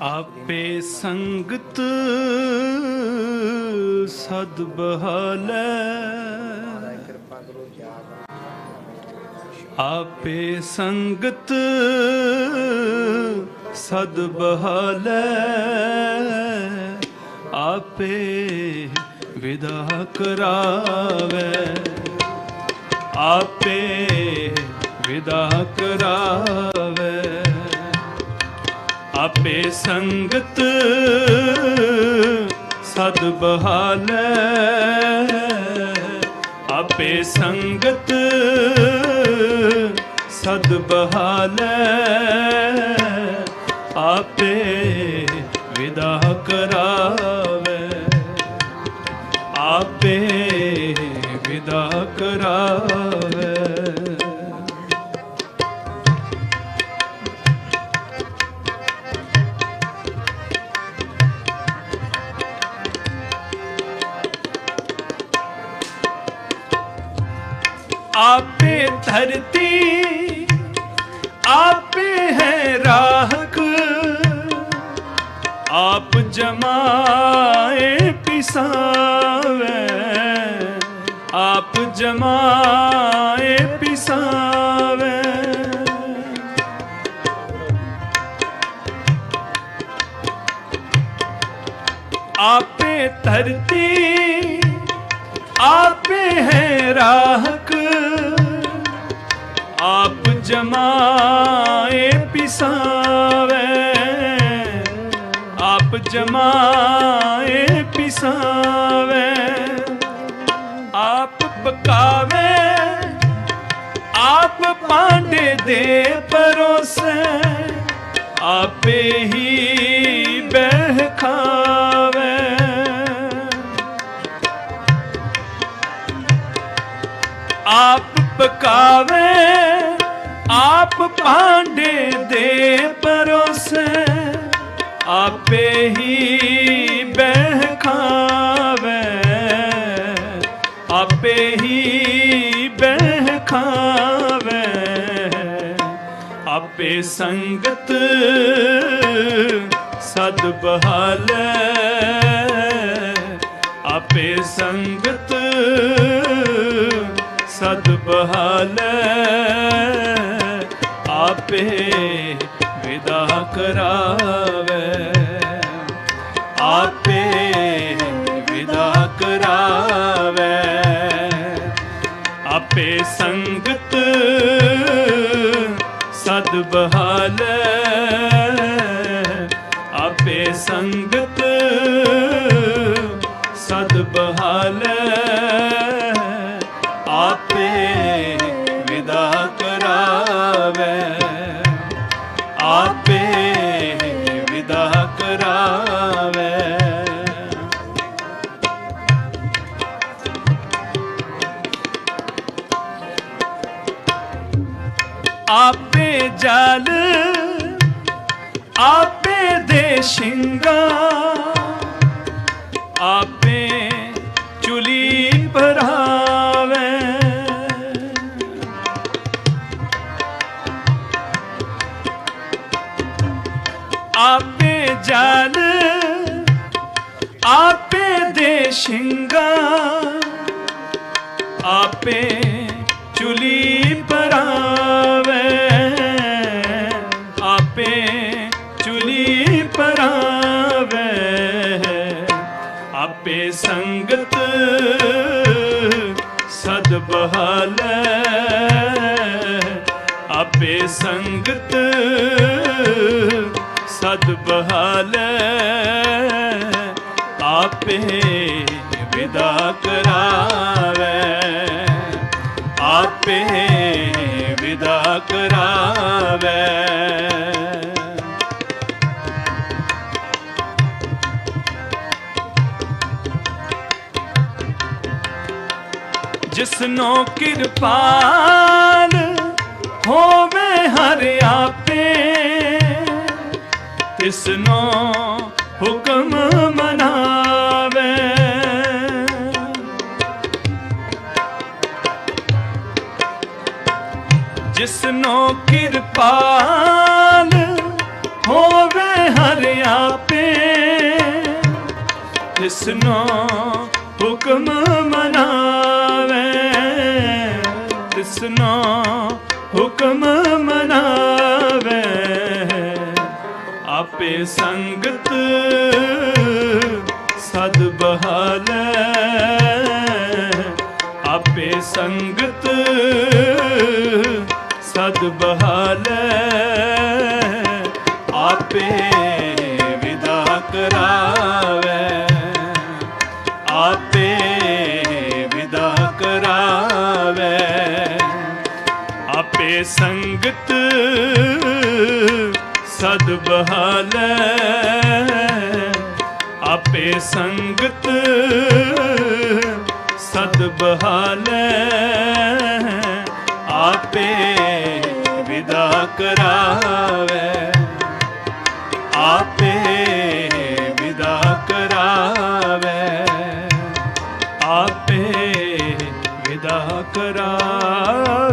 ਆਪੇ ਸੰਗਤ ਸਦ ਬਹਾਲੈ। ਆਪੇ ਸੰਗਤ ਸਦ ਬਹਾਲੈ। ਆਪੇ ਵਿਦਾ ਕਰਾਵੇ। ਆਪੇ ਵਿਦਾ ਕਰਾਵੇ। ਆਪੇ ਸੰਗਤ ਸਦ ਬਹਾਲੈ। ਆਪੇ ਸੰਗਤ ਸਦ ਬਹਾਲੈ। ਆਪੇ ਵਿਦਾ ਕਰਾਵੇ। ਆਪੇ ਵਿਦਾ ਕਰਾਵੇ। ਆਪੇ ਧਰਤੀ, ਆਪੇ ਹੈ ਰਾਹਕ ਆਪ ਜਮਾਏ ਪਿਸਾਵੇ, ਆਪ ਜਮਾਏ ਪਿਸਾਵੇ। ਆਪੇ ਧਰਤੀ, ਆਪੇ ਹੈ ਰਾਹਕ ਆਪ ਜਮਾਏ ਪਿਸਾਵੇ। ਆਪ ਜਮਾਏ ਪਿਸਾਵੇ। ਆਪ ਪਕਾਵੇ, ਆਪ ਪਾਂਡੇ ਦੇ ਪਰੋਸੇ। ਆਪੇ ਹੀ ਬਹਿ ਖਾਵੇ। ਆਪ ਪਕਾਵੇ ਆਪ ਭਾਂਡੇ ਦੇ ਪਰੋਸੇ, ਆਪੇ ਹੀ ਬਹਿ ਖਾਵੇ। ਆਪੇ ਹੀ ਬਹਿ ਖਾਵੇ। ਆਪੇ ਸੰਗਤ ਸਦ ਬਹਾਲੈ। ਆਪੇ ਸੰਗਤ ਸਦ ਬਹਾਲੈ। ਆਪੇ ਵਿਦਾ ਕਰਾਵੇ। ਆਪੇ ਵਿਦਾ ਕਰਾਵੇ। ਆਪੇ ਸੰਗਤ ਸਦ ਬਹਾਲੈ। ਆਪੇ ਸੰਗਤ ਸਦ ਵਿਦਾ ਆਪੇ ਜਲ ਆਪੇ ਦੇ ਸ਼ਿੰਗਾ ਆਪੇ ਚੁਲੀ ਭਰਾ ਆਪੇ ਆਪੇ ਚੁਲੀ ਪਰਾਵੇ ਆਪੇ ਚੁਲੀ ਪਰਾਵੇ ਆਪੇ ਸੰਗਤ ਸਦ ਬਹਾਲੇ। ਆਪੇ ਸੰਗਤ ਸਦ ਬਹਾਲੈ। ਆਪੇ ਵਿਦਾ ਕਰਾਵੇ। ਆਪੇ ਵਿਦਾ ਕਰਾਵੇ। ਜਿਸਨੋ ਕਿਰਪਾਨ ਹੋਵੇ ਹਰ ਆਪੇ ਤਿਸਨੋ ਹੁਕਮ ਜਿਸਨੋ ਕਿਰਪਾਲ ਹੋਵੇ ਹਰ ਆਪੇ। ਤਿਸਨੋ ਹੁਕਮ ਮਨਾਵੇ ਤਿਸਨੋ ਹੁਕਮ ਮਨਾਵੇ। ਆਪੇ ਸੰਗਤ ਸਦ ਬਹਾਲੇ। ਆਪੇ ਸੰਗਤ ਸਦ ਬਹਾਲੇ ਆਪੇ ਵਿਦਾ ਕਰਾਵੇ। ਆਪੇ ਵਿਦਾ ਕਰਾਵੇ। ਆਪੇ ਸੰਗਤ ਸਦ ਬਹਾਲੇ। ਆਪੇ ਸੰਗਤ ਸਦ ਬਹਾਲੇ। ਆਪੇ ਵਿਦਾ ਕਰਾਵੇ।